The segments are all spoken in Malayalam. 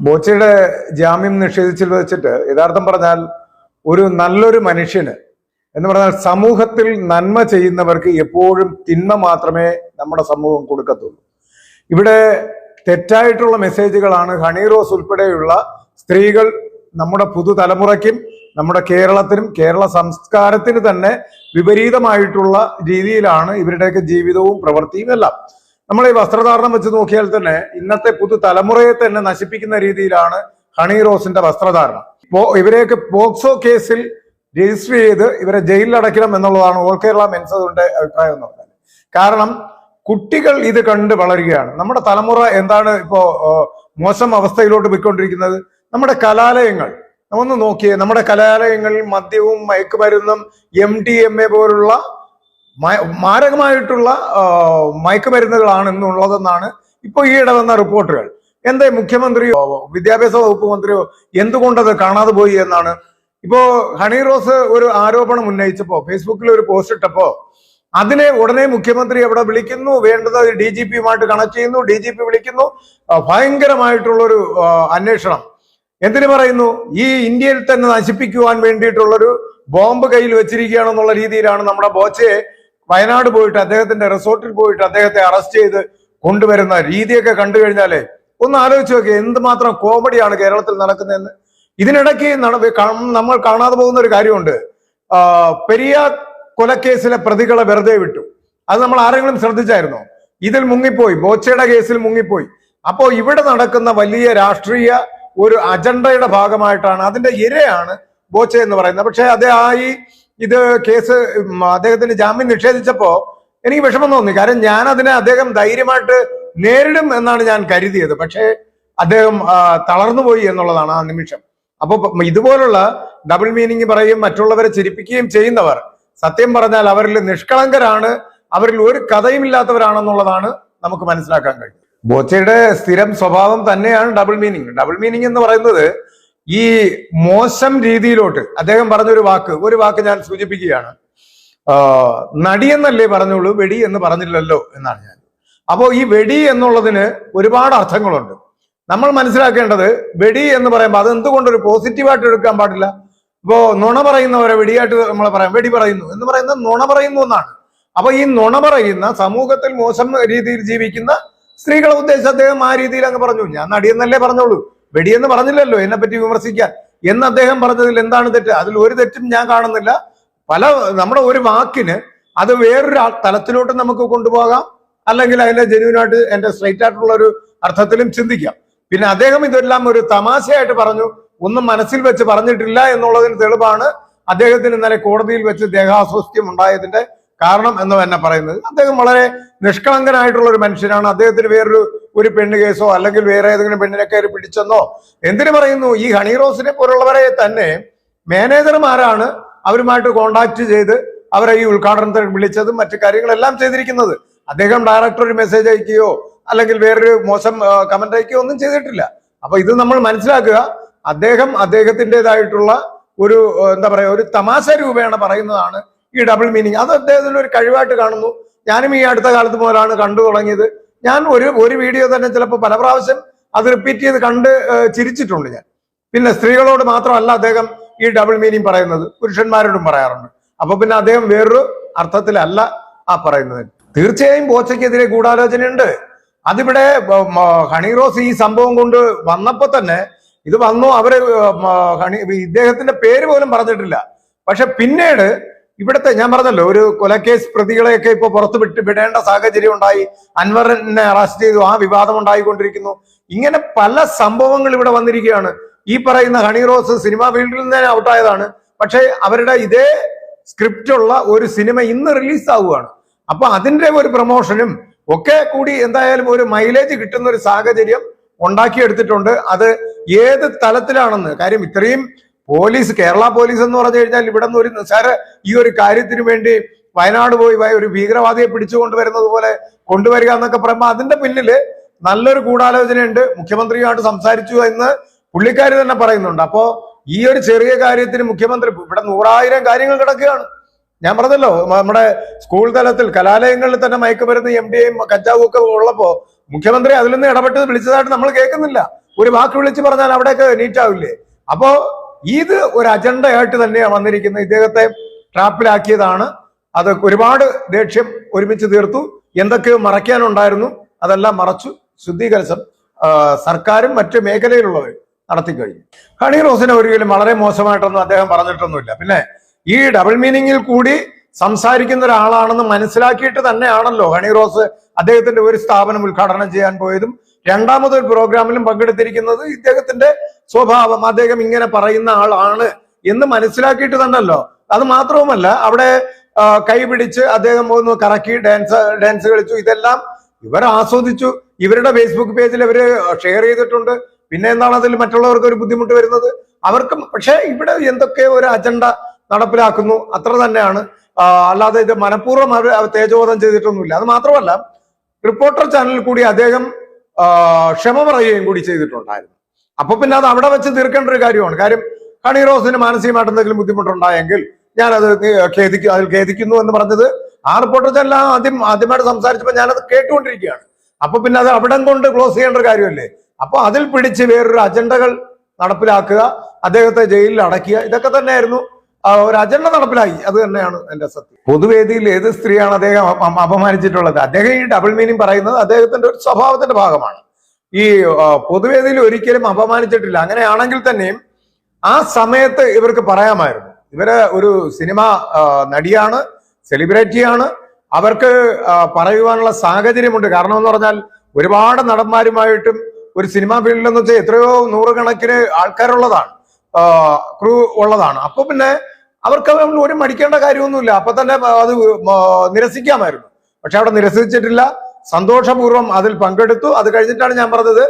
ബോച്ചയുടെ ജാമ്യം നിഷേധിച്ചിൽ വെച്ചിട്ട് യഥാർത്ഥം പറഞ്ഞാൽ ഒരു നല്ലൊരു മനുഷ്യന് എന്ന് പറഞ്ഞാൽ സമൂഹത്തിൽ നന്മ ചെയ്യുന്നവർക്ക് എപ്പോഴും തിന്മ മാത്രമേ നമ്മുടെ സമൂഹം കൊടുക്കത്തുള്ളൂ. ഇവിടെ തെറ്റായിട്ടുള്ള മെസ്സേജുകളാണ് ഹണി റോസ് ഉൾപ്പെടെയുള്ള സ്ത്രീകൾ നമ്മുടെ പുതുതലമുറയ്ക്കും നമ്മുടെ കേരളത്തിനും കേരള സംസ്കാരത്തിന് തന്നെ വിപരീതമായിട്ടുള്ള രീതിയിലാണ് ഇവരുടെയൊക്കെ ജീവിതവും പ്രവൃത്തിയും എല്ലാം. നമ്മൾ ഈ വസ്ത്രധാരണം വെച്ച് നോക്കിയാൽ തന്നെ ഇന്നത്തെ പുതു തലമുറയെ തന്നെ നശിപ്പിക്കുന്ന രീതിയിലാണ് ഹണി റോസിന്റെ വസ്ത്രധാരണം. ഇപ്പോ ഇവരെയൊക്കെ പോക്സോ കേസിൽ രജിസ്റ്റർ ചെയ്ത് ഇവരെ ജയിലിൽ അടയ്ക്കണം എന്നുള്ളതാണ് ഓൾ കേരള മെൻസതുകൊണ്ട് അഭിപ്രായം എന്ന് പറഞ്ഞാൽ കാരണം കുട്ടികൾ ഇത് കണ്ട് വളരുകയാണ്. നമ്മുടെ തലമുറ എന്താണ് ഇപ്പോ മോശം അവസ്ഥയിലോട്ട് പോയിക്കൊണ്ടിരിക്കുന്നത്? നമ്മുടെ കലാലയങ്ങൾ. ഒന്ന് നോക്കിയേ നമ്മുടെ കലാലയങ്ങളിൽ മദ്യവും മയക്കുമരുന്നും എം ഡി എം എ പോലുള്ള മാരകമായിട്ടുള്ള ആ, മയക്കുമരുന്നുകളാണ് എന്നുള്ളതെന്നാണ് ഇപ്പോൾ ഈയിടെ വന്ന റിപ്പോർട്ടുകൾ. എന്തേ മുഖ്യമന്ത്രിയോ വിദ്യാഭ്യാസ വകുപ്പ് മന്ത്രിയോ എന്തുകൊണ്ടത് കാണാതെ പോയി എന്നാണ്. ഇപ്പോ ഹണി റോസ് ഒരു ആരോപണം ഉന്നയിച്ചപ്പോ ഫേസ്ബുക്കിൽ ഒരു പോസ്റ്റ് ഇട്ടപ്പോ അതിനെ ഉടനെ മുഖ്യമന്ത്രി അവിടെ വിളിക്കുന്നു വേണ്ടത് ഡി ജി പിയുമായിട്ട് കണക്ട് ചെയ്യുന്നു ഡി ജി പി വിളിക്കുന്നു. ഭയങ്കരമായിട്ടുള്ളൊരു അന്വേഷണം. എന്തിനു പറയുന്നു? ഈ ഇന്ത്യയിൽ തന്നെ നശിപ്പിക്കുവാൻ വേണ്ടിയിട്ടുള്ളൊരു ബോംബ് കയ്യിൽ വെച്ചിരിക്കുകയാണെന്നുള്ള രീതിയിലാണ് നമ്മുടെ ബോച്ചയെ വയനാട് പോയിട്ട് അദ്ദേഹത്തിന്റെ റിസോർട്ടിൽ പോയിട്ട് അദ്ദേഹത്തെ അറസ്റ്റ് ചെയ്ത് കൊണ്ടുവരുന്ന രീതിയൊക്കെ കണ്ടു കഴിഞ്ഞാലേ ഒന്ന് ആലോചിച്ച് നോക്കിയേ എന്തുമാത്രം കോമഡിയാണ് കേരളത്തിൽ നടക്കുന്നതെന്ന്. ഇതിനിടയ്ക്ക് നമ്മൾ കാണാതെ പോകുന്ന ഒരു കാര്യമുണ്ട്. പെരിയാർ കൊലക്കേസിലെ പ്രതികളെ വെറുതെ വിട്ടു. അത് നമ്മൾ ആരെങ്കിലും ശ്രദ്ധിച്ചായിരുന്നോ? ഇതിൽ മുങ്ങിപ്പോയി ബോച്ചയുടെ കേസിൽ മുങ്ങിപ്പോയി. അപ്പോ ഇവിടെ നടക്കുന്ന വലിയ രാഷ്ട്രീയ ഒരു അജണ്ടയുടെ ഭാഗമായിട്ടാണ് അതിന്റെ ഇരയാണ് ബോച്ച എന്ന് പറയുന്നത്. പക്ഷെ അതേ ആ ഈ ഇത് കേസ് അദ്ദേഹത്തിന്റെ അദ്ദേഹത്തിന് ജാമ്യം നിഷേധിച്ചപ്പോ എനിക്ക് വിഷമം തോന്നി. കാരണം ഞാൻ അതിനെ അദ്ദേഹം ധൈര്യമായിട്ട് നേരിടും എന്നാണ് ഞാൻ കരുതിയത്. പക്ഷേ അദ്ദേഹം തളർന്നുപോയി എന്നുള്ളതാണ് ആ നിമിഷം. അപ്പൊ ഇതുപോലുള്ള ഡബിൾ മീനിങ് പറയും മറ്റുള്ളവരെ ചിരിപ്പിക്കുകയും ചെയ്യുന്നവർ സത്യം പറഞ്ഞാൽ അവരിൽ നിഷ്കളങ്കരാണ് അവരിൽ ഒരു കഥയും ഇല്ലാത്തവരാണെന്നുള്ളതാണ് നമുക്ക് മനസ്സിലാക്കാൻ കഴിയും ബോച്ചയുടെ സ്ഥിരം സ്വഭാവം തന്നെയാണ് ഡബിൾ മീനിങ്. ഡബിൾ മീനിങ് എന്ന് പറയുന്നത് ഈ മോശം രീതിയിലോട്ട് അദ്ദേഹം പറഞ്ഞൊരു വാക്ക് ഒരു വാക്ക് ഞാൻ സൂചിപ്പിക്കുകയാണ്. നടിയെന്നല്ലേ പറഞ്ഞുള്ളൂ വെടി എന്ന് പറഞ്ഞില്ലല്ലോ എന്നാണ് ഞാൻ. അപ്പോ ഈ വെടി എന്നുള്ളതിന് ഒരുപാട് അർത്ഥങ്ങളുണ്ട്. നമ്മൾ മനസ്സിലാക്കേണ്ടത് വെടി എന്ന് പറയുമ്പോൾ അത് എന്തുകൊണ്ട് ഒരു പോസിറ്റീവായിട്ട് എടുക്കാൻ പാടില്ല? ഇപ്പോ നുണ പറയുന്നവരെ വെടിയായിട്ട് നമ്മൾ പറയാം വെടി പറയുന്നു എന്ന് പറയുന്നത് നുണ പറയുന്നു എന്നാണ്. അപ്പൊ ഈ നുണ പറയുന്ന സമൂഹത്തിൽ മോശം രീതിയിൽ ജീവിക്കുന്ന സ്ത്രീകളെ ഉദ്ദേശിച്ച് അദ്ദേഹം ആ രീതിയിൽ അങ്ങ് പറഞ്ഞു ഞാൻ നടിയെന്നല്ലേ പറഞ്ഞോളൂ വെടിയെന്ന് പറഞ്ഞില്ലല്ലോ എന്നെ പറ്റി വിമർശിക്കാൻ. എന്ന് അദ്ദേഹം പറഞ്ഞതിൽ എന്താണ് തെറ്റ്? അതിൽ ഒരു തെറ്റും ഞാൻ കാണുന്നില്ല. പല നമ്മുടെ ഒരു വാക്കിന് അത് വേറൊരു തലത്തിലോട്ട് നമുക്ക് കൊണ്ടുപോകാം. അല്ലെങ്കിൽ അതിന്റെ ജെന്യൂനായിട്ട് എന്റെ സ്ട്രൈറ്റ് ആയിട്ടുള്ള ഒരു അർത്ഥത്തിലും ചിന്തിക്കാം. പിന്നെ അദ്ദേഹം ഇതെല്ലാം ഒരു തമാശയായിട്ട് പറഞ്ഞു. ഒന്നും മനസ്സിൽ വെച്ച് പറഞ്ഞിട്ടില്ല എന്നുള്ളതിന് തെളിവാണ് അദ്ദേഹത്തിന് ഇന്നലെ കോടതിയിൽ വെച്ച് ദേഹാസ്വസ്ഥ്യം ഉണ്ടായതിന്റെ കാരണം എന്ന് തന്നെ പറയുന്നത്. അദ്ദേഹം വളരെ നിഷ്കളങ്കനായിട്ടുള്ള ഒരു മനുഷ്യനാണ്. അദ്ദേഹത്തിന് വേറൊരു ഒരു പെണ്ണ് കേസോ അല്ലെങ്കിൽ വേറെ ഏതെങ്കിലും പെണ്ണിനെ കയറി പിടിച്ചെന്നോ എന്തിനു പറയുന്നു? ഈ ഹണി റോസിനെ പോലുള്ളവരെ തന്നെ മാനേജർമാരാണ് അവരുമായിട്ട് കോണ്ടാക്ട് ചെയ്ത് അവരെ ഈ ഉദ്ഘാടനത്തിന് വിളിച്ചതും മറ്റു കാര്യങ്ങളെല്ലാം ചെയ്തിരിക്കുന്നത്. അദ്ദേഹം ഡയറക്ടർ ഒരു മെസ്സേജ് അയക്കുകയോ അല്ലെങ്കിൽ വേറൊരു മോശം കമന്റ് അയക്കുകയോ ഒന്നും ചെയ്തിട്ടില്ല. അപ്പൊ ഇത് നമ്മൾ മനസ്സിലാക്കുക. അദ്ദേഹം അദ്ദേഹത്തിന്റെതായിട്ടുള്ള ഒരു എന്താ പറയുക ഒരു തമാശ രൂപേണ പറയുന്നതാണ് ഈ ഡബിൾ മീനിങ് അത് അദ്ദേഹത്തിന്റെ ഒരു കഴിവായിട്ട് കാണുന്നു. ഞാനും ഈ അടുത്ത കാലത്ത് മുതലാണ് കണ്ടു തുടങ്ങിയത്. ഞാൻ ഒരു ഒരു വീഡിയോ തന്നെ ചിലപ്പോൾ പല പ്രാവശ്യം അത് റിപ്പീറ്റ് ചെയ്ത് കണ്ട് ചിരിച്ചിട്ടുണ്ട് ഞാൻ. പിന്നെ സ്ത്രീകളോട് മാത്രമല്ല അദ്ദേഹം ഈ ഡബിൾ മീനിങ് പറയുന്നത്. പുരുഷന്മാരോടും പറയാറുണ്ട്. അപ്പൊ പിന്നെ അദ്ദേഹം വേറൊരു അർത്ഥത്തിലല്ല ആ പറയുന്നത്. തീർച്ചയായും ബോച്ചയ്ക്കെതിരെ ഗൂഢാലോചനയുണ്ട്. അതിവിടെ ഹണി റോസ് ഈ സംഭവം കൊണ്ട് വന്നപ്പോ തന്നെ ഇത് വന്നു. അവർ ഹണി ഇദ്ദേഹത്തിന്റെ പേര് പോലും പറഞ്ഞിട്ടില്ല. പക്ഷെ പിന്നീട് ഇവിടുത്തെ ഞാൻ പറഞ്ഞല്ലോ ഒരു കൊലക്കേസ് പ്രതികളെയൊക്കെ ഇപ്പൊ പുറത്തു വിട്ട് വിടേണ്ട സാഹചര്യം ഉണ്ടായി. അൻവറിനെ അറസ്റ്റ് ചെയ്തു ആ വിവാദം ഉണ്ടായിക്കൊണ്ടിരിക്കുന്നു. ഇങ്ങനെ പല സംഭവങ്ങൾ ഇവിടെ വന്നിരിക്കുകയാണ്. ഈ പറയുന്ന ഹണി റോസ് സിനിമാ ഫീൽഡിൽ നിന്ന് ഔട്ടായതാണ്. പക്ഷേ അവരുടെ ഇതേ സ്ക്രിപ്റ്റ് ഉള്ള ഒരു സിനിമ ഇന്ന് റിലീസ് ആവുകയാണ് അപ്പൊ അതിന്റെ ഒരു പ്രൊമോഷനും ഒക്കെ കൂടി എന്തായാലും ഒരു മൈലേജ് കിട്ടുന്ന ഒരു സാഹചര്യം ഉണ്ടാക്കിയെടുത്തിട്ടുണ്ട്. അത് ഏത് തലത്തിലാണെന്ന് കാര്യം ഇത്രയും പോലീസ് കേരള പോലീസ് എന്ന് പറഞ്ഞു കഴിഞ്ഞാൽ ഇവിടെ നിന്ന് ഒരു നിസ്സാര ഈ ഒരു കാര്യത്തിന് വേണ്ടി വയനാട് പോയി ഒരു ഭീകരവാദിയെ പിടിച്ചു കൊണ്ടുവരുന്നത് പോലെ കൊണ്ടുവരിക എന്നൊക്കെ പറയുമ്പോൾ അതിന്റെ പിന്നിൽ നല്ലൊരു ഗൂഢാലോചനയുണ്ട്. മുഖ്യമന്ത്രിയുമായിട്ട് സംസാരിച്ചു എന്ന് പുള്ളിക്കാരി തന്നെ പറയുന്നുണ്ട്. അപ്പോ ഈ ഒരു ചെറിയ കാര്യത്തിന് മുഖ്യമന്ത്രി ഇവിടെ നൂറായിരം കാര്യങ്ങൾ കിടക്കുകയാണ്. ഞാൻ പറഞ്ഞല്ലോ നമ്മുടെ സ്കൂൾ തലത്തിൽ കലാലയങ്ങളിൽ തന്നെ മയക്കുമരുന്ന് എം ഡി എയും കഞ്ചാവും ഒക്കെ ഉള്ളപ്പോ മുഖ്യമന്ത്രി അതിൽ നിന്ന് ഇടപെട്ട് വിളിച്ചതായിട്ട് നമ്മൾ കേൾക്കുന്നില്ല. ഒരു വാക്ക് വിളിച്ച് പറഞ്ഞാൽ അവിടെയൊക്കെ നീറ്റാവില്ലേ? അപ്പോ ഇത് ഒരു അജണ്ടയായിട്ട് തന്നെയാണ് വന്നിരിക്കുന്നത്. ഇദ്ദേഹത്തെ ട്രാപ്പിലാക്കിയതാണ്. അത് ഒരുപാട് ദേഷ്യം ഒരുമിച്ച് തീർത്തു. എന്തൊക്കെയോ മറയ്ക്കാനുണ്ടായിരുന്നു. അതെല്ലാം മറച്ചു. ശുദ്ധീകരണം ആ, സർക്കാരും മറ്റ് മേഖലയിലുള്ളവർ നടത്തി കഴിഞ്ഞു. ഹണി റോസിനെ ഒരിക്കലും വളരെ മോശമായിട്ടൊന്നും അദ്ദേഹം പറഞ്ഞിട്ടൊന്നുമില്ല. പിന്നെ ഈ ഡബിൾ മീനിങ്ങിൽ കൂടി സംസാരിക്കുന്ന ഒരാളാണെന്ന് മനസ്സിലാക്കിയിട്ട് തന്നെയാണല്ലോ ഹണി റോസ് അദ്ദേഹത്തിന്റെ ഒരു സ്ഥാപനം ഉദ്ഘാടനം ചെയ്യാൻ പോയതും രണ്ടാമതൊരു പ്രോഗ്രാമിലും പങ്കെടുത്തിരിക്കുന്നത് ഇദ്ദേഹത്തിന്റെ സ്വഭാവം അദ്ദേഹം ഇങ്ങനെ പറയുന്ന ആളാണ് എന്ന് മനസ്സിലാക്കിയിട്ട് തന്നെയല്ലോ. അത് മാത്രവുമല്ല അവിടെ കൈപിടിച്ച് അദ്ദേഹം ഒന്ന് കറക്കി ഡാൻസ് ഡാൻസ് കളിച്ചു. ഇതെല്ലാം ഇവർ ആസ്വദിച്ചു. ഇവരുടെ ഫേസ്ബുക്ക് പേജിൽ ഇവർ ഷെയർ ചെയ്തിട്ടുണ്ട്. പിന്നെ എന്താണ് അതിൽ മറ്റുള്ളവർക്ക് ഒരു ബുദ്ധിമുട്ട് വരുന്നത്? അവർക്കും പക്ഷേ ഇവിടെ എന്തൊക്കെ ഒരു അജണ്ട നടപ്പിലാക്കുന്നു അത്ര തന്നെയാണ്. അല്ലാതെ ഇത് മനഃപൂർവം അവർ തേജോധം ചെയ്തിട്ടൊന്നുമില്ല. അത് മാത്രമല്ല റിപ്പോർട്ടർ ചാനലിൽ കൂടി അദ്ദേഹം ക്ഷമ പറയുകയും കൂടി ചെയ്തിട്ടുണ്ടായിരുന്നു. അപ്പൊ പിന്നെ അത് അവിടെ വെച്ച് തീർക്കേണ്ട ഒരു കാര്യമാണ്. കാര്യം ഹണി റോസിന് മാനസികമായിട്ട് എന്തെങ്കിലും ബുദ്ധിമുട്ടുണ്ടായെങ്കിൽ ഞാനത് ഖേദിക്കും അതിൽ ഖേദിക്കുന്നു എന്ന് പറഞ്ഞത് ആ റിപ്പോർട്ടർ ആദ്യം ആദ്യമായിട്ട് സംസാരിച്ചപ്പോൾ ഞാനത് കേട്ടുകൊണ്ടിരിക്കുകയാണ്. അപ്പൊ പിന്നെ അത് അവിടെ കൊണ്ട് ക്ലോസ് ചെയ്യേണ്ട ഒരു കാര്യമല്ലേ? അപ്പൊ അതിൽ പിടിച്ച് വേറൊരു അജണ്ടകൾ നടപ്പിലാക്കുക അദ്ദേഹത്തെ ജയിലിൽ അടക്കുക ഇതൊക്കെ തന്നെയായിരുന്നു ഒരു അജണ്ട നടപ്പിലായി. അത് തന്നെയാണ് എന്റെ സത്യം. പൊതുവേദിയിൽ ഏത് സ്ത്രീയാണ് അദ്ദേഹം അപമാനിച്ചിട്ടുള്ളത്? അദ്ദേഹം ഈ ഡബിൾ മീനിങ് പറയുന്നത് അദ്ദേഹത്തിന്റെ ഒരു സ്വഭാവത്തിന്റെ ഭാഗമാണ്. ഈ പൊതുവേദിയിൽ ഒരിക്കലും അപമാനിച്ചിട്ടില്ല. അങ്ങനെയാണെങ്കിൽ തന്നെയും ആ സമയത്ത് ഇവർക്ക് പറയാമായിരുന്നു. ഇവർ ഒരു സിനിമ നടിയാണ് സെലിബ്രിറ്റിയാണ്. അവർക്ക് പറയുവാനുള്ള സാഹചര്യമുണ്ട്. കാരണം എന്ന് പറഞ്ഞാൽ ഒരുപാട് നടന്മാരുമായിട്ടും ഒരു സിനിമാ ഫീൽഡിൽ എന്ന് വെച്ചാൽ എത്രയോ നൂറുകണക്കിന് ആൾക്കാരുള്ളതാണ്. ക്രൂ ഉള്ളതാണ്. അപ്പൊ പിന്നെ അവർക്ക് ഒരു മടിക്കേണ്ട കാര്യമൊന്നുമില്ല. അപ്പൊ തന്നെ അത് നിരസിക്കാമായിരുന്നു. പക്ഷെ അവിടെ നിരസിച്ചിട്ടില്ല. സന്തോഷപൂർവം അതിൽ പങ്കെടുത്തു. അത് കഴിഞ്ഞിട്ടാണ് ഞാൻ പറഞ്ഞത്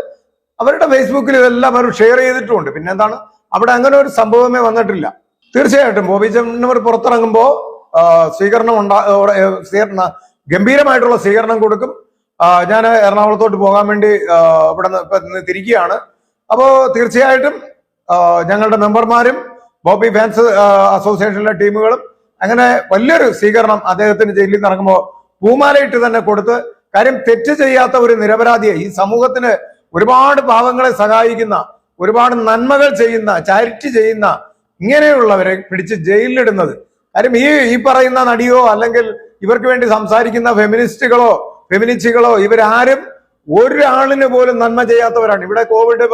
അവരുടെ ഫേസ്ബുക്കിൽ ഇതെല്ലാം അവർ ഷെയർ ചെയ്തിട്ടുമുണ്ട് പിന്നെ എന്താണ് അവിടെ അങ്ങനെ ഒരു സംഭവമേ വന്നിട്ടില്ല. തീർച്ചയായിട്ടും ബോബി ചെമ്മണ്ണൂർ പുറത്തിറങ്ങുമ്പോൾ സ്വീകരണം ഉണ്ടാ സ്വീകരണ ഗംഭീരമായിട്ടുള്ള സ്വീകരണം കൊടുക്കും. ഞാൻ എറണാകുളത്തോട്ട് പോകാൻ വേണ്ടി ഇവിടെ നിന്ന് തിരിക്കുകയാണ്. അപ്പോൾ തീർച്ചയായിട്ടും ഞങ്ങളുടെ മെമ്പർമാരും ബോബി ഫാൻസ് അസോസിയേഷനിലെ ടീമുകളും അങ്ങനെ വലിയൊരു സ്വീകരണം അദ്ദേഹത്തിന് ജയിലിൽ നിന്ന് ഇറങ്ങുമ്പോൾ പൂമാലയിട്ട് തന്നെ കൊടുത്ത് കാര്യം തെറ്റ് ചെയ്യാത്ത ഒരു നിരപരാധിയെ ഈ സമൂഹത്തിന് ഒരുപാട് പാവങ്ങളെ സഹായിക്കുന്ന ഒരുപാട് നന്മകൾ ചെയ്യുന്ന ചാരിറ്റി ചെയ്യുന്ന ഇങ്ങനെയുള്ളവരെ പിടിച്ച് ജയിലിലിടുന്നത്. കാര്യം ഈ ഈ പറയുന്ന നടിയോ അല്ലെങ്കിൽ ഇവർക്ക് വേണ്ടി സംസാരിക്കുന്ന ഫെമിനിസ്റ്റുകളോ ഫെമിനിസ്റ്റുകളോ ഇവരാരും ഒരാളിന് പോലും നന്മ ചെയ്യാത്തവരാണ്. ഇവിടെ കോവിഡ്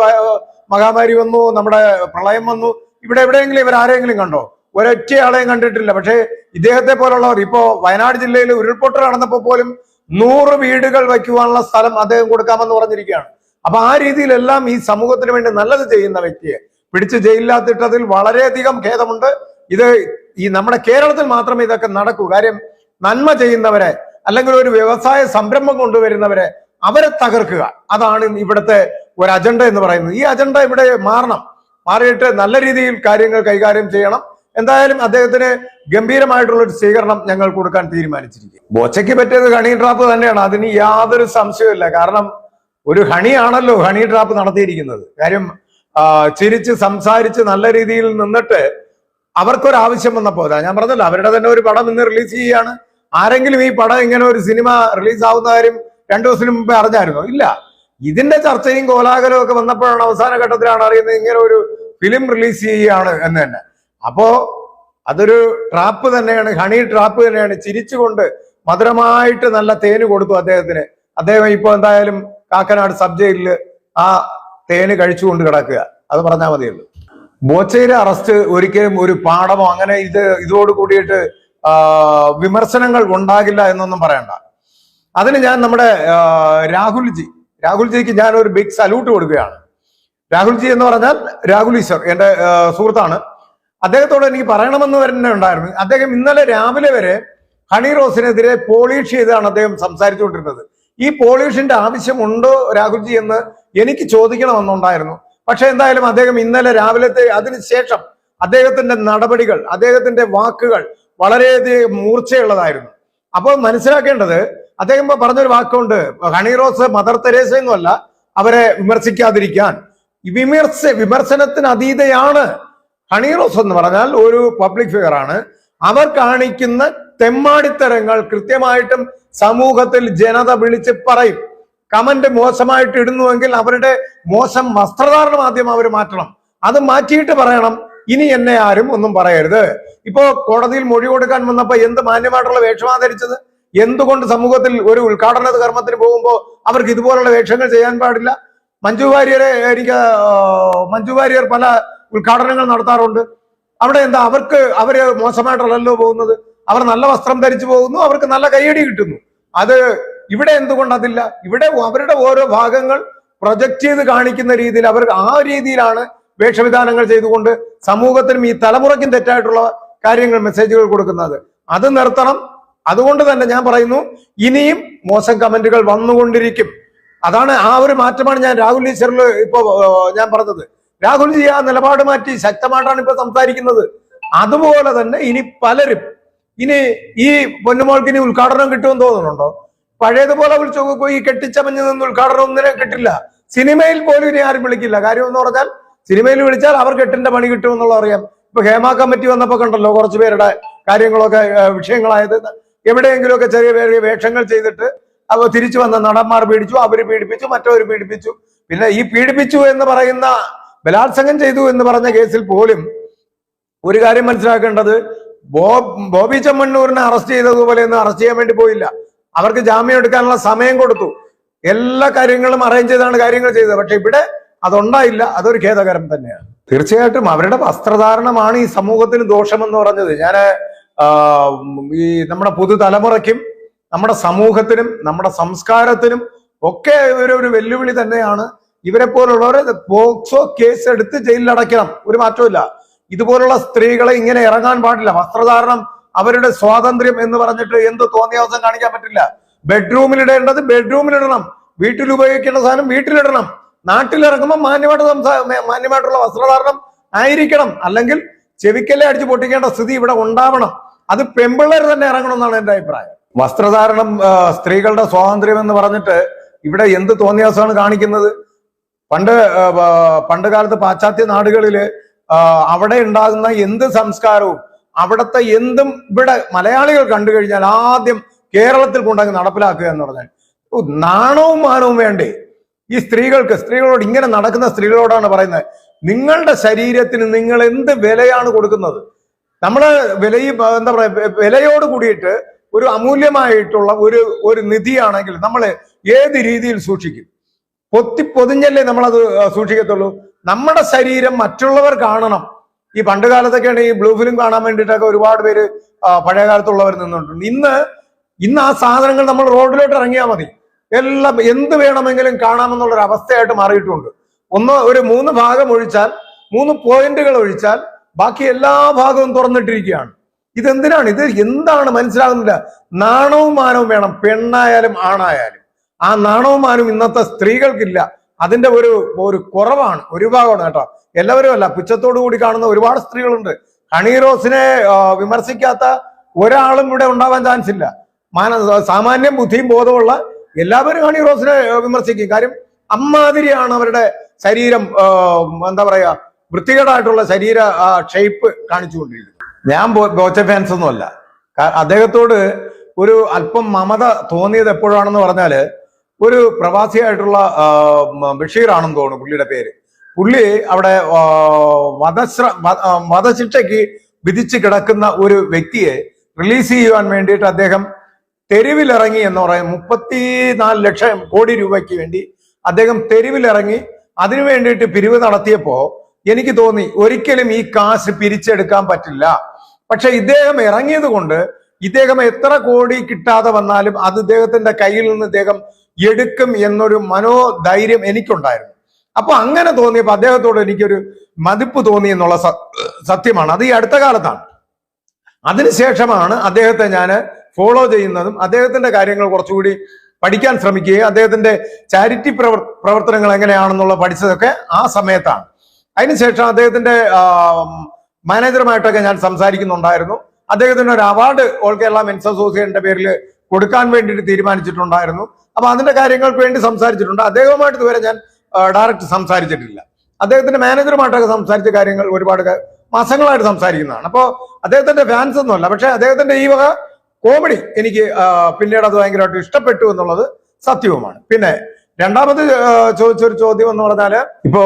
മഹാമാരി വന്നു നമ്മുടെ പ്രളയം വന്നു ഇവിടെ എവിടെയെങ്കിലും ഇവർ ആരെങ്കിലും കണ്ടോ? ഒരൊറ്റയാളെയും കണ്ടിട്ടില്ല. പക്ഷേ ഇദ്ദേഹത്തെ പോലുള്ളവർ ഇപ്പോ വയനാട് ജില്ലയിൽ ഉരുൾപൊട്ടൽ നടന്നപ്പോൾ പോലും നൂറ് വീടുകൾ വയ്ക്കുവാനുള്ള സ്ഥലം അദ്ദേഹം കൊടുക്കാമെന്ന് പറഞ്ഞിരിക്കുകയാണ്. അപ്പൊ ആ രീതിയിലെല്ലാം ഈ സമൂഹത്തിന് വേണ്ടി നല്ലത് ചെയ്യുന്ന വ്യക്തിയെ പിടിച്ച് ജയിലില്ലാത്തിട്ടതിൽ വളരെയധികം ഖേദമുണ്ട്. ഇത് ഈ നമ്മുടെ കേരളത്തിൽ മാത്രമേ ഇതൊക്കെ നടക്കൂ. കാര്യം നന്മ ചെയ്യുന്നവരെ അല്ലെങ്കിൽ ഒരു വ്യവസായ സംരംഭം കൊണ്ടുവരുന്നവരെ അവരെ തകർക്കുക. അതാണ് ഇവിടുത്തെ ഒരു അജണ്ട എന്ന് പറയുന്നത്. ഈ അജണ്ട ഇവിടെ മാറണം. മാറിയിട്ട് നല്ല രീതിയിൽ കാര്യങ്ങൾ കൈകാര്യം ചെയ്യണം. എന്തായാലും അദ്ദേഹത്തിന് ഗംഭീരമായിട്ടുള്ള ഒരു സ്വീകരണം ഞങ്ങൾ കൊടുക്കാൻ തീരുമാനിച്ചിരിക്കും ബോച്ചയ്ക്ക് പറ്റിയത് ഹണി ട്രാപ്പ് തന്നെയാണ്. അതിന് യാതൊരു സംശയമില്ല കാരണം ഒരു ഹണിയാണല്ലോ ഹണി ട്രാപ്പ് നടത്തിയിരിക്കുന്നത്. കാര്യം ചിരിച്ച് സംസാരിച്ച് നല്ല രീതിയിൽ നിന്നിട്ട് അവർക്കൊരാവശ്യം വന്നപ്പോ ഞാൻ പറഞ്ഞല്ലോ അവരുടെ തന്നെ ഒരു പടം ഇന്ന് റിലീസ് ചെയ്യുകയാണ്. ആരെങ്കിലും ഈ പടം ഇങ്ങനെ ഒരു സിനിമ റിലീസ് ആവുന്ന കാര്യം രണ്ടു ദിവസത്തിന് മുമ്പേ അറിഞ്ഞായിരുന്നോ? ഇല്ല. ഇതിന്റെ ചർച്ചയും കോലാഹലവും ഒക്കെ വന്നപ്പോഴാണ് അവസാന ഘട്ടത്തിലാണ് അറിയുന്നത് ഇങ്ങനെ ഒരു ഫിലിം റിലീസ് ചെയ്യുകയാണ് എന്ന് തന്നെ. അപ്പോ അതൊരു ട്രാപ്പ് തന്നെയാണ് ഹണി ട്രാപ്പ് തന്നെയാണ്. ചിരിച്ചുകൊണ്ട് മധുരമായിട്ട് നല്ല തേന് കൊടുത്തു അദ്ദേഹത്തിന്. അദ്ദേഹം ഇപ്പൊ എന്തായാലും കാക്കനാട് സബ് ജയിലിൽ ആ തേന് കഴിച്ചുകൊണ്ട് കിടക്കുക. അത് പറഞ്ഞാൽ മതിയല്ലോ. ബോച്ചയുടെ അറസ്റ്റ് ഒരിക്കലും ഒരു പാഠമോ അങ്ങനെ ഇത് ഇതോട് കൂടിയിട്ട് വിമർശനങ്ങൾ ഉണ്ടാകില്ല എന്നൊന്നും പറയണ്ട. അതിന് ഞാൻ നമ്മുടെ രാഹുൽജി രാഹുൽജിക്ക് ഞാൻ ഒരു ബിഗ് സല്യൂട്ട് കൊടുക്കുകയാണ്. രാഹുൽജി എന്ന് പറഞ്ഞാൽ രാഹുൽ ഈശ്വർ എന്റെ സുഹൃത്താണ്. അദ്ദേഹത്തോട് എനിക്ക് പറയണമെന്ന് തന്നെ ഉണ്ടായിരുന്നു. അദ്ദേഹം ഇന്നലെ രാവിലെ വരെ ഹണി റോസിനെതിരെ പോളിഷ് ചെയ്താണ് അദ്ദേഹം സംസാരിച്ചുകൊണ്ടിരുന്നത്. ഈ പോളിഷിന്റെ ആവശ്യമുണ്ടോ രാഹുൽജി എന്ന് എനിക്ക് ചോദിക്കണമെന്നുണ്ടായിരുന്നു. പക്ഷെ എന്തായാലും അദ്ദേഹം ഇന്നലെ രാവിലത്തെ അതിനുശേഷം അദ്ദേഹത്തിന്റെ നടപടികൾ അദ്ദേഹത്തിന്റെ വാക്കുകൾ വളരെയധികം മൂർച്ചയുള്ളതായിരുന്നു. അപ്പോൾ മനസ്സിലാക്കേണ്ടത് അദ്ദേഹം പറഞ്ഞൊരു വാക്കുണ്ട് ഹണി റോസ് മദർ തെരേസയൊന്നുമല്ല അവരെ വിമർശിക്കാതിരിക്കാൻ. വിമർശ വിമർശനത്തിന് അതീതയാണ് ഹണി റോസ് എന്ന് പറഞ്ഞാൽ ഒരു പബ്ലിക് ഫിഗർ ആണ്. അവർ കാണിക്കുന്ന തെമ്മാടിത്തരങ്ങൾ കൃത്യമായിട്ടും സമൂഹത്തിൽ ജനത വിളിച്ച് പറയും. കമന്റ് മോശമായിട്ട് ഇടുന്നുവെങ്കിൽ അവരുടെ മോശം വസ്ത്രധാരണം ആദ്യം അവർ മാറ്റണം. അത് മാറ്റിയിട്ട് പറയണം. ഇനി എന്നെ ആരും ഒന്നും പറയരുത്. ഇപ്പോ കോടതിയിൽ മൊഴി കൊടുക്കാൻ വന്നപ്പോ എന്ത് മാന്യമായിട്ടുള്ള വേഷമാ ധരിച്ചത് എന്തുകൊണ്ട് സമൂഹത്തിൽ ഒരു ഉദ്ഘാടന കർമ്മത്തിന് പോകുമ്പോൾ അവർക്ക് ഇതുപോലുള്ള വേഷങ്ങൾ ചെയ്യാൻ പാടില്ല? മഞ്ജു വാര്യരെ എനിക്ക് മഞ്ജു വാര്യർ പല ഉദ്ഘാടനങ്ങൾ നടത്താറുണ്ട്. അവിടെ എന്താ അവർക്ക് അവർ മോശമായിട്ടല്ലല്ലോ പോകുന്നത്? അവർ നല്ല വസ്ത്രം ധരിച്ചു പോകുന്നു അവർക്ക് നല്ല കൈയടി കിട്ടുന്നു. അത് ഇവിടെ എന്തുകൊണ്ട് അതില്ല ഇവിടെ അവരുടെ ഓരോ ഭാഗങ്ങൾ പ്രൊജക്ട് ചെയ്ത് കാണിക്കുന്ന രീതിയിൽ അവർ ആ രീതിയിലാണ് വേഷവിധാനങ്ങൾ ചെയ്തുകൊണ്ട് സമൂഹത്തിനും ഈ തലമുറയ്ക്കും തെറ്റായിട്ടുള്ള കാര്യങ്ങൾ മെസ്സേജുകൾ കൊടുക്കുന്നത്. അത് നിർത്തണം. അതുകൊണ്ട് തന്നെ ഞാൻ പറയുന്നു ഇനിയും മോശം കമന്റുകൾ വന്നുകൊണ്ടിരിക്കും. അതാണ് ആ ഒരു മാറ്റമാണ് ഞാൻ രാഹുൽ ഈശ്വറിൽ ഇപ്പോ ഞാൻ പറഞ്ഞത്. രാഹുൽജി ആ നിലപാട് മാറ്റി ശക്തമായിട്ടാണ് ഇപ്പൊ സംസാരിക്കുന്നത്. അതുപോലെ തന്നെ ഇനി പലരും ഇനി ഈ പൊന്നുമോൾക്ക് ഇനി ഉദ്ഘാടനം കിട്ടുമെന്ന് തോന്നുന്നുണ്ടോ? പഴയതുപോലെ വിളിച്ചു ഈ കെട്ടിച്ചമഞ്ഞ് നിന്ന് ഉദ്ഘാടനം ഒന്നിനെ കിട്ടില്ല. സിനിമയിൽ പോലും ഇനി ആരും വിളിക്കില്ല. കാര്യം എന്ന് പറഞ്ഞാൽ സിനിമയിൽ വിളിച്ചാൽ അവർ കെട്ടിന്റെ പണി കിട്ടുമെന്നുള്ള അറിയാം. ഇപ്പൊ ഹേമ കമ്മിറ്റി വന്നപ്പോ കണ്ടല്ലോ കുറച്ചുപേരുടെ കാര്യങ്ങളൊക്കെ വിഷയങ്ങളായത്. എവിടെയെങ്കിലുമൊക്കെ ചെറിയ ചെറിയ വേഷങ്ങൾ ചെയ്തിട്ട് അവ തിരിച്ചു വന്ന നടന്മാർ പീഡിച്ചു അവർ പീഡിപ്പിച്ചു മറ്റവർ പീഡിപ്പിച്ചു. പിന്നെ ഈ പീഡിപ്പിച്ചു എന്ന് പറയുന്ന ബലാത്സംഗം ചെയ്തു എന്ന് പറഞ്ഞ കേസിൽ പോലും ഒരു കാര്യം മനസ്സിലാക്കേണ്ടത് ബോബി ചെമ്മണ്ണൂരിനെ അറസ്റ്റ് ചെയ്തതുപോലെ ഒന്നും അറസ്റ്റ് ചെയ്യാൻ വേണ്ടി പോയില്ല. അവർക്ക് ജാമ്യം എടുക്കാനുള്ള സമയം കൊടുത്തു. എല്ലാ കാര്യങ്ങളും അറേഞ്ച് ചെയ്താണ് കാര്യങ്ങൾ ചെയ്തത്. പക്ഷെ ഇവിടെ അതുണ്ടായില്ല. അതൊരു ഖേദകരം തന്നെയാണ്. തീർച്ചയായിട്ടും അവരുടെ വസ്ത്രധാരണമാണ് ഈ സമൂഹത്തിന് ദോഷമെന്ന് പറഞ്ഞത്. ഞാൻ ഈ നമ്മുടെ പുതുതലമുറയ്ക്കും നമ്മുടെ സമൂഹത്തിനും നമ്മുടെ സംസ്കാരത്തിനും ഒക്കെ ഒരു ഒരു വെല്ലുവിളി തന്നെയാണ്. ഇവരെ പോലുള്ളവരെ പോക്സോ കേസ് എടുത്ത് ജയിലിൽ അടയ്ക്കണം. ഒരു മാറ്റമില്ല ഇതുപോലുള്ള സ്ത്രീകളെ ഇങ്ങനെ ഇറങ്ങാൻ പാടില്ല. വസ്ത്രധാരണം അവരുടെ സ്വാതന്ത്ര്യം എന്ന് പറഞ്ഞിട്ട് എന്ത് തോന്നിയാവസം കാണിക്കാൻ പറ്റില്ല. ബെഡ്റൂമിൽ ഇടേണ്ടത് ബെഡ്റൂമിൽ ഇടണം. വീട്ടിൽ ഉപയോഗിക്കേണ്ട സാധനം വീട്ടിലിടണം നാട്ടിലിറങ്ങുമ്പോൾ മാന്യമായിട്ട് സംസാ മാന്യമായിട്ടുള്ള വസ്ത്രധാരണം ആയിരിക്കണം. അല്ലെങ്കിൽ ചെവിക്കല്ലേ അടിച്ച് പൊട്ടിക്കേണ്ട സ്ഥിതി ഇവിടെ ഉണ്ടാവണം. അത് പെമ്പിള്ളേർ തന്നെ ഇറങ്ങണമെന്നാണ് എന്റെ അഭിപ്രായം. വസ്ത്രധാരണം സ്ത്രീകളുടെ സ്വാതന്ത്ര്യം എന്ന് പറഞ്ഞിട്ട് ഇവിടെ എന്ത് തോന്നിയാസമാണ് കാണിക്കുന്നത്? പണ്ട് പണ്ട് കാലത്ത് പാശ്ചാത്യ നാടുകളിൽ അവിടെ ഉണ്ടാകുന്ന എന്ത് സംസ്കാരവും അവിടുത്തെ എന്തും ഇവിടെ മലയാളികൾ കണ്ടു കഴിഞ്ഞാൽ ആദ്യം കേരളത്തിൽ കൊണ്ടങ്ങ് നടപ്പിലാക്കുക എന്ന് പറഞ്ഞാൽ. നാണവും മാനവും വേണ്ടേ? ഈ സ്ത്രീകൾക്ക് സ്ത്രീകളോട് ഇങ്ങനെ നടക്കുന്ന സ്ത്രീകളോടാണ് പറയുന്നത് നിങ്ങളുടെ ശരീരത്തിന് നിങ്ങൾ എന്ത് വിലയാണ് കൊടുക്കുന്നത്? നമ്മൾ വിലയും എന്താ പറയാ വിലയോട് കൂടിയിട്ട് ഒരു അമൂല്യമായിട്ടുള്ള ഒരു ഒരു നിധിയാണെങ്കിൽ നമ്മൾ ഏത് രീതിയിൽ സൂക്ഷിക്കും? പൊത്തി പൊതിഞ്ഞല്ലേ നമ്മളത് സൂക്ഷിക്കത്തുള്ളൂ. നമ്മുടെ ശരീരം മറ്റുള്ളവർ കാണണം. ഈ പണ്ട് കാലത്തൊക്കെയാണ് ഈ ബ്ലൂ ഫിലിം കാണാൻ വേണ്ടിയിട്ടൊക്കെ ഒരുപാട് പേര് പഴയ കാലത്തുള്ളവർ നിന്നിട്ടുണ്ട് ഇന്ന് ഇന്ന് ആ സാധനങ്ങൾ നമ്മൾ റോഡിലോട്ട് ഇറങ്ങിയാൽ മതി. എല്ലാം എന്ത് വേണമെങ്കിലും കാണാമെന്നുള്ളൊരു അവസ്ഥയായിട്ട് മാറിയിട്ടുണ്ട്. ഒന്ന് ഒരു മൂന്ന് ഭാഗം ഒഴിച്ചാൽ മൂന്ന് പോയിന്റുകൾ ഒഴിച്ചാൽ ബാക്കി എല്ലാ ഭാഗവും തുറന്നിട്ടിരിക്കുകയാണ്. ഇതെന്തിനാണ്? ഇത് എന്താണ് മനസ്സിലാകുന്നില്ല. നാണവും മാനവും വേണം. പെണ്ണായാലും ആണായാലും. ആ നാണവും മാനവും ഇന്നത്തെ സ്ത്രീകൾക്കില്ല. അതിന്റെ ഒരു ഒരു കുറവാണ്. ഒരു ഭാഗമാണ് കേട്ടോ. എല്ലാവരും അല്ല പുച്ഛത്തോടു കൂടി കാണുന്ന ഒരുപാട് സ്ത്രീകളുണ്ട്. ഹണി റോസിനെ വിമർശിക്കാത്ത ഒരാളും ഇവിടെ ഉണ്ടാവാൻ ചാൻസ് ഇല്ല. മാന സാമാന്യം ബുദ്ധിയും ബോധമുള്ള എല്ലാവരും ഹണി റോസിനെ വിമർശിക്കും. കാര്യം അമ്മാതിരിയാണ് അവരുടെ ശരീരം എന്താ പറയാ വൃത്തികേടായിട്ടുള്ള ശരീര ഷേപ്പ് കാണിച്ചുകൊണ്ടിരിക്കുന്നു. ഞാൻ ബോച്ച ഫാൻസ് ഒന്നുമല്ല അദ്ദേഹത്തോട് ഒരു അല്പം മമത തോന്നിയത് എപ്പോഴാണെന്ന് പറഞ്ഞാൽ ഒരു പ്രവാസിയായിട്ടുള്ള ബഷീറാണെന്ന് തോന്നുന്നു പുള്ളിയുടെ പേര്. പുള്ളി അവിടെ വധശ്ര വധശിക്ഷയ്ക്ക് വിധിച്ച് കിടക്കുന്ന ഒരു വ്യക്തിയെ റിലീസ് ചെയ്യുവാൻ വേണ്ടിയിട്ട് അദ്ദേഹം തെരുവിലിറങ്ങി എന്ന് പറയും. മുപ്പത്തിനാല് ലക്ഷം കോടി രൂപയ്ക്ക് വേണ്ടി അദ്ദേഹം തെരുവിലിറങ്ങി. അതിനു വേണ്ടിയിട്ട് പിരിവ് നടത്തിയപ്പോ എനിക്ക് തോന്നി ഒരിക്കലും ഈ കാശ് പിരിച്ചെടുക്കാൻ പറ്റില്ല. പക്ഷെ ഇദ്ദേഹം ഇറങ്ങിയത് കൊണ്ട് ഇദ്ദേഹം എത്ര കോടി കിട്ടാതെ വന്നാലും അത് ഇദ്ദേഹത്തിന്റെ കയ്യിൽ നിന്ന് ഇദ്ദേഹം എടുക്കും എന്നൊരു മനോധൈര്യം എനിക്കുണ്ടായിരുന്നു. അപ്പൊ അങ്ങനെ തോന്നിയപ്പോ അദ്ദേഹത്തോട് എനിക്കൊരു മതിപ്പ് തോന്നി എന്നുള്ള സത്യമാണ്. അത് ഈ അടുത്ത കാലത്താണ്. അതിനുശേഷമാണ് അദ്ദേഹത്തെ ഞാൻ ഫോളോ ചെയ്യുന്നതും അദ്ദേഹത്തിന്റെ കാര്യങ്ങൾ കുറച്ചുകൂടി പഠിക്കാൻ ശ്രമിക്കുകയും അദ്ദേഹത്തിന്റെ ചാരിറ്റി പ്രവർ പ്രവർത്തനങ്ങൾ എങ്ങനെയാണെന്നുള്ള പഠിച്ചതൊക്കെ ആ സമയത്താണ്. അതിനുശേഷം അദ്ദേഹത്തിന്റെ മാനേജറുമായിട്ടൊക്കെ ഞാൻ സംസാരിക്കുന്നുണ്ടായിരുന്നു. അദ്ദേഹത്തിന് ഒരു അവാർഡ് ഓൾ കേരള മെൻസ് അസോസിയേഷന്റെ പേരിൽ കൊടുക്കാൻ വേണ്ടിയിട്ട് തീരുമാനിച്ചിട്ടുണ്ടായിരുന്നു. അപ്പൊ അതിന്റെ കാര്യങ്ങൾക്ക് വേണ്ടി സംസാരിച്ചിട്ടുണ്ട്. അദ്ദേഹവുമായിട്ട് ഇതുവരെ ഞാൻ ഡയറക്റ്റ് സംസാരിച്ചിട്ടില്ല. അദ്ദേഹത്തിന്റെ മാനേജറുമായിട്ടൊക്കെ സംസാരിച്ച കാര്യങ്ങൾ ഒരുപാട് മാസങ്ങളായിട്ട് സംസാരിക്കുന്നതാണ്. അപ്പോൾ അദ്ദേഹത്തിന്റെ ഫാൻസ് ഒന്നുമല്ല പക്ഷെ അദ്ദേഹത്തിന്റെ ഈ വക കോമഡി എനിക്ക് പിന്നീട് അത് ഭയങ്കരമായിട്ട് ഇഷ്ടപ്പെട്ടു എന്നുള്ളത് സത്യവുമാണ്. പിന്നെ രണ്ടാമത് ചോദിച്ചൊരു ചോദ്യം എന്ന് പറഞ്ഞാൽ ഇപ്പോ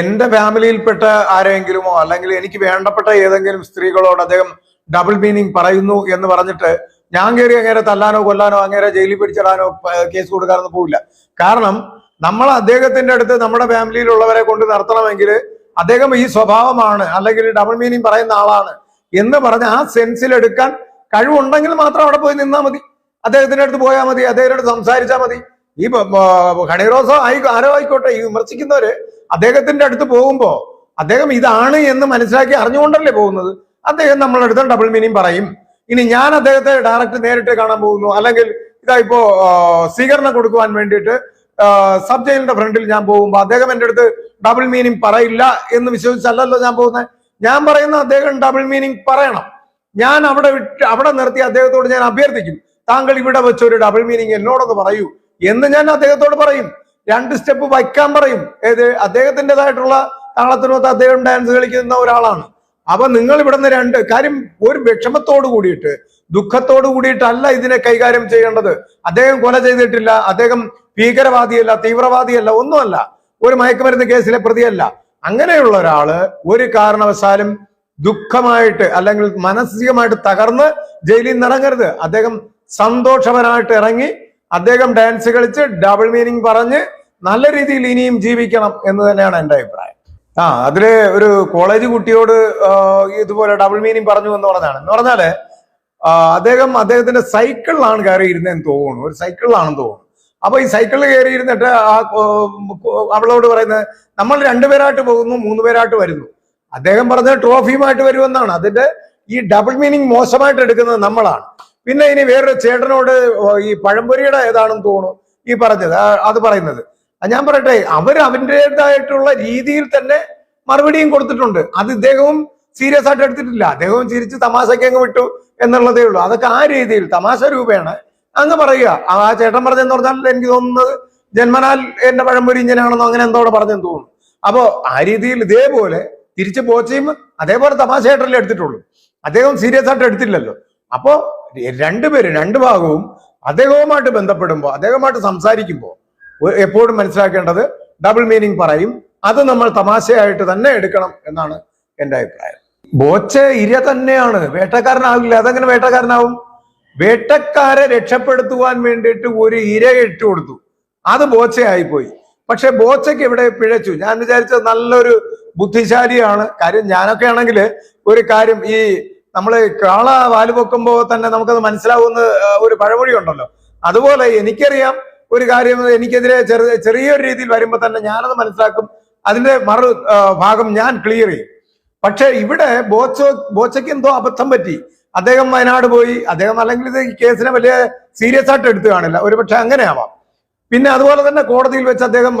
എന്റെ ഫാമിലിയിൽപ്പെട്ട ആരെങ്കിലുമോ അല്ലെങ്കിൽ എനിക്ക് വേണ്ടപ്പെട്ട ഏതെങ്കിലും സ്ത്രീകളോട് അദ്ദേഹം ഡബിൾ മീനിങ് പറയുന്നു എന്ന് പറഞ്ഞിട്ട് ഞാൻ കയറി അങ്ങേരെ തല്ലാനോ കൊല്ലാനോ അങ്ങേരെ ജയിലിൽ പിടിച്ചിടാനോ കേസ് കൊടുക്കാനൊന്നും പോവില്ല. കാരണം നമ്മൾ അദ്ദേഹത്തിന്റെ അടുത്ത് നമ്മുടെ ഫാമിലിയിലുള്ളവരെ കൊണ്ട് നടത്തണമെങ്കിൽ അദ്ദേഹം ഈ സ്വഭാവമാണ് അല്ലെങ്കിൽ ഡബിൾ മീനിങ് പറയുന്ന ആളാണ് എന്ന് പറഞ്ഞ് ആ സെൻസിൽ എടുക്കാൻ കഴിവുണ്ടെങ്കിൽ മാത്രം അവിടെ പോയി നിന്നാൽ മതി. അദ്ദേഹത്തിന്റെ അടുത്ത് പോയാൽ മതി അദ്ദേഹത്തിനോട് സംസാരിച്ചാൽ മതി. ഈ ഹണിറോസോ ആയി ആരോ ആയിക്കോട്ടെ ഈ വിമർശിക്കുന്നവര് അദ്ദേഹത്തിന്റെ അടുത്ത് പോകുമ്പോ അദ്ദേഹം ഇതാണ് എന്ന് മനസ്സിലാക്കി അറിഞ്ഞുകൊണ്ടല്ലേ പോകുന്നത്? അദ്ദേഹം നമ്മളുടെ അടുത്ത് ഡബിൾ മീനിങ് പറയും. ഇനി ഞാൻ അദ്ദേഹത്തെ ഡയറക്റ്റ് നേരിട്ട് കാണാൻ പോകുന്നു. അല്ലെങ്കിൽ ഇതാ ഇപ്പോ സ്വീകരണം കൊടുക്കുവാൻ വേണ്ടിയിട്ട് സബ് ജയിലിന്റെ ഫ്രണ്ടിൽ ഞാൻ പോകുമ്പോൾ അദ്ദേഹം എന്റെ അടുത്ത് ഡബിൾ മീനിങ് പറയില്ല എന്ന് വിശ്വസിച്ചല്ലല്ലോ ഞാൻ പോകുന്നത് ഞാൻ പറയുന്ന അദ്ദേഹം ഡബിൾ മീനിങ് പറയണം. ഞാൻ അവിടെ വിട്ട് അവിടെ നിർത്തി അദ്ദേഹത്തോട് ഞാൻ അഭ്യർത്ഥിക്കും. താങ്കൾ ഇവിടെ വെച്ചൊരു ഡബിൾ മീനിങ് എന്നോടൊന്ന് പറയൂ. എന്ന് ഞാൻ അദ്ദേഹത്തോട് പറയും. രണ്ട് സ്റ്റെപ്പ് വയ്ക്കാൻ പറയും. ഏത്? അദ്ദേഹത്തിന്റെതായിട്ടുള്ള താളത്തിനൊത്ത് അദ്ദേഹം ഡാൻസ് കളിക്കുന്ന ഒരാളാണ്. അപ്പൊ നിങ്ങൾ ഇവിടുന്ന് രണ്ട് കാര്യം ഒരു വിഷമത്തോട് കൂടിയിട്ട് ദുഃഖത്തോട് കൂടിയിട്ടല്ല ഇതിനെ കൈകാര്യം ചെയ്യേണ്ടത്. അദ്ദേഹം കൊല ചെയ്തിട്ടില്ല. അദ്ദേഹം ഭീകരവാദിയല്ല തീവ്രവാദിയല്ല ഒന്നുമല്ല. ഒരു മയക്കുമരുന്ന് കേസിലെ പ്രതിയല്ല. അങ്ങനെയുള്ള ഒരാൾ ഒരു കാരണവശാലും ദുഃഖമായിട്ട് അല്ലെങ്കിൽ മാനസികമായിട്ട് തകർന്ന് ജയിലിൽ നിന്ന് ഇറങ്ങരുത്. അദ്ദേഹം സന്തോഷവനായിട്ട് ഇറങ്ങി അദ്ദേഹം ഡാൻസ് കളിച്ച് ഡബിൾ മീനിങ് പറഞ്ഞ് നല്ല രീതിയിൽ ഇനിയും ജീവിക്കണം എന്ന് തന്നെയാണ് എന്റെ അഭിപ്രായം. ആ അതിൽ ഒരു കോളേജ് കുട്ടിയോട് ഇതുപോലെ ഡബിൾ മീനിങ് പറഞ്ഞു എന്ന് പറഞ്ഞാണ് എന്ന് പറഞ്ഞാൽ അദ്ദേഹം അദ്ദേഹത്തിന്റെ സൈക്കിളിലാണ് കയറിയിരുന്നതെന്ന് തോന്നുന്നു. ഒരു സൈക്കിളിലാണെന്ന് തോന്നുന്നു. അപ്പൊ ഈ സൈക്കിളിൽ കയറിയിരുന്നിട്ട് ആ അവളോട് പറയുന്നത് നമ്മൾ രണ്ടുപേരായിട്ട് പോകുന്നു മൂന്ന് പേരായിട്ട് വരുന്നു. അദ്ദേഹം പറഞ്ഞ ട്രോഫിയുമായിട്ട് വരുമെന്നാണ്. അതിന്റെ ഈ ഡബിൾ മീനിങ് മോശമായിട്ട് എടുക്കുന്നത് നമ്മളാണ്. പിന്നെ ഇനി വേറൊരു ചേട്ടനോട് ഈ പഴംപൊരിയുടെ ഏതാണെന്ന് തോന്നുന്നു ഈ പറഞ്ഞത് അത് പറയുന്നത്. ഞാൻ പറയട്ടെ അവർ അവന്റെതായിട്ടുള്ള രീതിയിൽ തന്നെ മറുപടിയും കൊടുത്തിട്ടുണ്ട്. അത് ഇദ്ദേഹവും സീരിയസ് ആയിട്ട് എടുത്തിട്ടില്ല. അദ്ദേഹവും ചിരിച്ച് തമാശയ്ക്ക് അങ്ങ് വിട്ടു എന്നുള്ളതേ ഉള്ളൂ. അതൊക്കെ ആ രീതിയിൽ തമാശ രൂപേണ അങ്ങ് പറയുക. ആ ആ ചേട്ടൻ പറഞ്ഞെന്ന് പറഞ്ഞാൽ എനിക്ക് തോന്നുന്നത് ജന്മനാൽ എന്റെ പഴംപൊരി ഇങ്ങനെയാണെന്നോ അങ്ങനെ എന്തോടെ പറഞ്ഞെന്ന് തോന്നുന്നു. അപ്പോ ആ രീതിയിൽ ഇതേപോലെ തിരിച്ച് പോച്ചയും അതേപോലെ തമാശയായിട്ടല്ലേ എടുത്തിട്ടുള്ളൂ. അദ്ദേഹം സീരിയസ് ആയിട്ട് എടുത്തില്ലല്ലോ. അപ്പോ രണ്ടുപേരും രണ്ട് ഭാഗവും അദ്ദേഹവുമായിട്ട് ബന്ധപ്പെടുമ്പോൾ അദ്ദേഹവുമായിട്ട് സംസാരിക്കുമ്പോൾ എപ്പോഴും മനസ്സിലാക്കേണ്ടത് ഡബിൾ മീനിങ് പറയും. അത് നമ്മൾ തമാശയായിട്ട് തന്നെ എടുക്കണം എന്നാണ് എന്റെ അഭിപ്രായം. ബോച്ച ഇര തന്നെയാണ്. വേട്ടക്കാരനാവില്ല. അതെങ്ങനെ വേട്ടക്കാരനാവും? വേട്ടക്കാരെ രക്ഷപ്പെടുത്തുവാൻ വേണ്ടിയിട്ട് ഒരു ഇര ഇട്ട് കൊടുത്തു. അത് ബോച്ചയായി പോയി പക്ഷെ ബോച്ചയ്ക്ക് ഇവിടെ പിഴച്ചു? ഞാൻ വിചാരിച്ചത് നല്ലൊരു ബുദ്ധിശാലിയാണ്. കാര്യം ഞാനൊക്കെ ആണെങ്കിൽ ഒരു കാര്യം ഈ നമ്മൾ കാള വാൽ പൊക്കുമ്പോൾ തന്നെ നമുക്കത് മനസ്സിലാവുന്ന ഒരു പഴമൊഴി ഉണ്ടല്ലോ. അതുപോലെ എനിക്കറിയാം ഒരു കാര്യം എനിക്കെതിരെ ചെറിയ ചെറിയൊരു രീതിയിൽ വരുമ്പോൾ തന്നെ ഞാനത് മനസ്സിലാക്കും. അതിന്റെ മറു ഭാഗം ഞാൻ ക്ലിയർ ചെയ്യും. പക്ഷെ ഇവിടെ ബോച്ചോ ബോച്ചയ്ക്ക് എന്തോ അബദ്ധം പറ്റി. അദ്ദേഹം വയനാട് പോയി. അദ്ദേഹം അല്ലെങ്കിൽ ഇത് കേസിനെ വലിയ സീരിയസ് ആയിട്ട് എടുത്തു കാണില്ല. ഒരു പക്ഷെ അങ്ങനെ ആവാം പിന്നെ അതുപോലെ തന്നെ കോടതിയിൽ വെച്ച് അദ്ദേഹം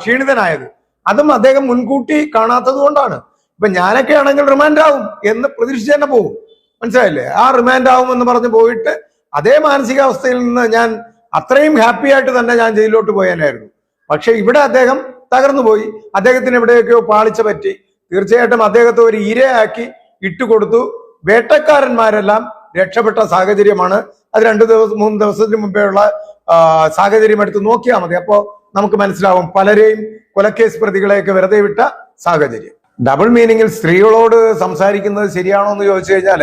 ക്ഷീണിതനായത്. അതും അദ്ദേഹം മുൻകൂട്ടി കാണാത്തത് കൊണ്ടാണ്. ഇപ്പൊ ഞാനൊക്കെ ആണെങ്കിൽ റിമാൻഡ് ആവും എന്ന് പ്രതീക്ഷിച്ച് തന്നെ പോകും മനസ്സിലായില്ലേ? ആ റിമാൻഡ് ആവും എന്ന് പറഞ്ഞ് പോയിട്ട് അതേ മാനസികാവസ്ഥയിൽ നിന്ന് ഞാൻ അത്രയും ഹാപ്പി ആയിട്ട് തന്നെ ഞാൻ ജയിലിലോട്ട് പോയാലായിരുന്നു പക്ഷെ ഇവിടെ അദ്ദേഹം തകർന്നു പോയി. അദ്ദേഹത്തിന് എവിടെയൊക്കെയോ പാളിച്ച പറ്റി. തീർച്ചയായിട്ടും അദ്ദേഹത്തെ ഒരു ഇരയാക്കി ഇട്ടുകൊടുത്തു വേട്ടക്കാരന്മാരെല്ലാം രക്ഷപ്പെട്ട സാഹചര്യമാണ്. അത് രണ്ടു ദിവസം മൂന്ന് ദിവസത്തിന് മുമ്പേ ഉള്ള സാഹചര്യം എടുത്ത് നോക്കിയാൽ മതി. അപ്പോൾ നമുക്ക് മനസ്സിലാവും പലരെയും കൊലക്കേസ് പ്രതികളെയൊക്കെ വെറുതെ വിട്ട സാഹചര്യം. ഡബിൾ മീനിങ്ങിൽ സ്ത്രീകളോട് സംസാരിക്കുന്നത് ശരിയാണോ എന്ന് ചോദിച്ചു കഴിഞ്ഞാൽ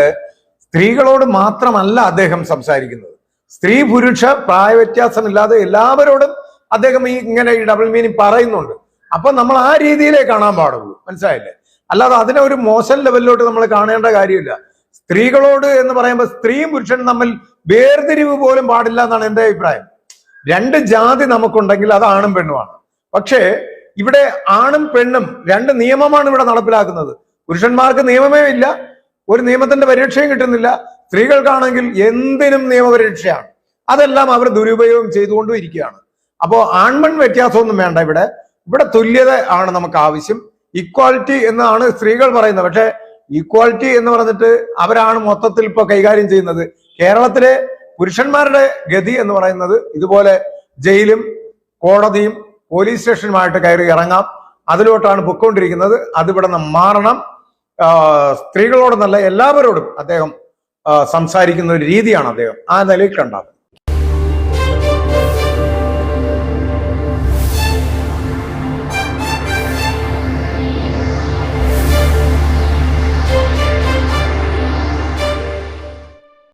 സ്ത്രീകളോട് മാത്രമല്ല അദ്ദേഹം സംസാരിക്കുന്നത്. സ്ത്രീ പുരുഷ പ്രായ വ്യത്യാസമില്ലാതെ എല്ലാവരോടും അദ്ദേഹം ഈ ഇങ്ങനെ ഈ ഡബിൾ മീനിങ് പറയുന്നുണ്ട്. അപ്പൊ നമ്മൾ ആ രീതിയിലേ കാണാൻ പാടുള്ളൂ. മനസ്സിലായില്ലേ? അല്ലാതെ അതിനെ ഒരു മോശം ലെവലിലോട്ട് നമ്മൾ കാണേണ്ട കാര്യമില്ല. സ്ത്രീകളോട് എന്ന് പറയുമ്പോൾ സ്ത്രീയും പുരുഷനും തമ്മിൽ വേർതിരിവ് പോലും പാടില്ല എന്നാണ് എന്റെ അഭിപ്രായം. രണ്ട് ജാതി നമുക്കുണ്ടെങ്കിൽ അത് ആണും പെണ്ണുമാണ്. പക്ഷേ ഇവിടെ ആണും പെണ്ണും രണ്ട് നിയമമാണ് ഇവിടെ നടപ്പിലാക്കുന്നത്. പുരുഷന്മാർക്ക് നിയമമേ ഇല്ല ഒരു നിയമത്തിന്റെ പരിരക്ഷയും കിട്ടുന്നില്ല. സ്ത്രീകൾക്കാണെങ്കിൽ എന്തിനും നിയമപരിരക്ഷയാണ്. അതെല്ലാം അവർ ദുരുപയോഗം ചെയ്തുകൊണ്ടും ഇരിക്കുകയാണ്. അപ്പോ ആൺമൺ വ്യത്യാസമൊന്നും വേണ്ട ഇവിടെ. ഇവിടെ തുല്യത ആണ് നമുക്ക് ആവശ്യം. ഇക്വാലിറ്റി എന്നാണ് സ്ത്രീകൾ പറയുന്നത്. പക്ഷെ ഈക്വാലിറ്റി എന്ന് പറഞ്ഞിട്ട് അവരാണ് മൊത്തത്തിൽ ഇപ്പൊ കൈകാര്യം ചെയ്യുന്നത്. കേരളത്തിലെ പുരുഷന്മാരുടെ ഗതി എന്ന് പറയുന്നത് ഇതുപോലെ ജയിലും കോടതിയും പോലീസ് സ്റ്റേഷനുമായിട്ട് കയറി ഇറങ്ങാം. അതിലോട്ടാണ് പൊയ്ക്കൊണ്ടിരിക്കുന്നത്. അതിവിടെ നിന്ന് മാറണം. സ്ത്രീകളോടെന്നല്ല എല്ലാവരോടും അദ്ദേഹം സംസാരിക്കുന്ന ഒരു രീതിയാണ് അദ്ദേഹം. ആ നിലയിൽ കണ്ടത്